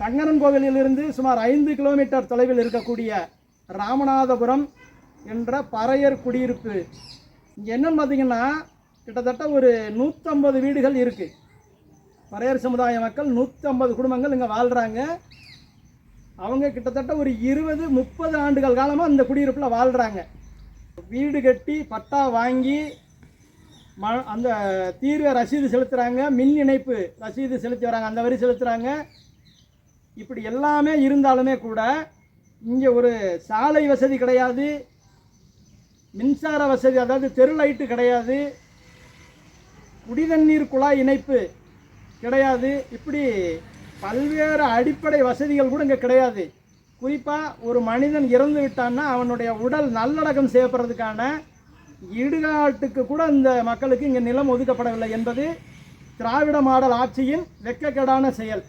சங்கரன் கோவிலிலிருந்து சுமார் ஐந்து கிலோமீட்டர் தொலைவில் இருக்கக்கூடிய ராமநாதபுரம் என்ற பறையர் குடியிருப்பு. இங்கே என்னன்னு பார்த்தீங்கன்னா கிட்டத்தட்ட ஒரு நூற்றம்பது வீடுகள் இருக்குது பறையர் சமுதாய மக்கள் நூற்றம்பது குடும்பங்கள் இங்கே வாழ்கிறாங்க அவங்க கிட்டத்தட்ட ஒரு இருபது முப்பது ஆண்டுகள் காலமாக அந்த குடியிருப்பில் வாழ்கிறாங்க வீடு கட்டி பட்டா வாங்கி ம அந்த தீர்வை ரசீது செலுத்துகிறாங்க மின் இணைப்பு ரசீது செலுத்தி வராங்க. அந்த வரி செலுத்துகிறாங்க இப்படி எல்லாமே இருந்தாலுமே கூட இங்கே ஒரு சாலை வசதி கிடையாது மின்சார வசதி அதாவது தெரு லைட்டு கிடையாது குடிதண்ணீர் குழாய் இணைப்பு கிடையாது இப்படி பல்வேறு அடிப்படை வசதிகள் கூட இங்கே கிடையாது. குறிப்பாக ஒரு மனிதன் இறந்து விட்டான்னா அவனுடைய உடல் நல்லடக்கம் செய்யப்படுறதுக்கான இடுகாட்டுக்கு கூட இந்த மக்களுக்கு இங்கே நிலம் ஒதுக்கப்படவில்லை என்பது திராவிட மாடல் ஆட்சியின் வெக்கக்கேடான செயல்.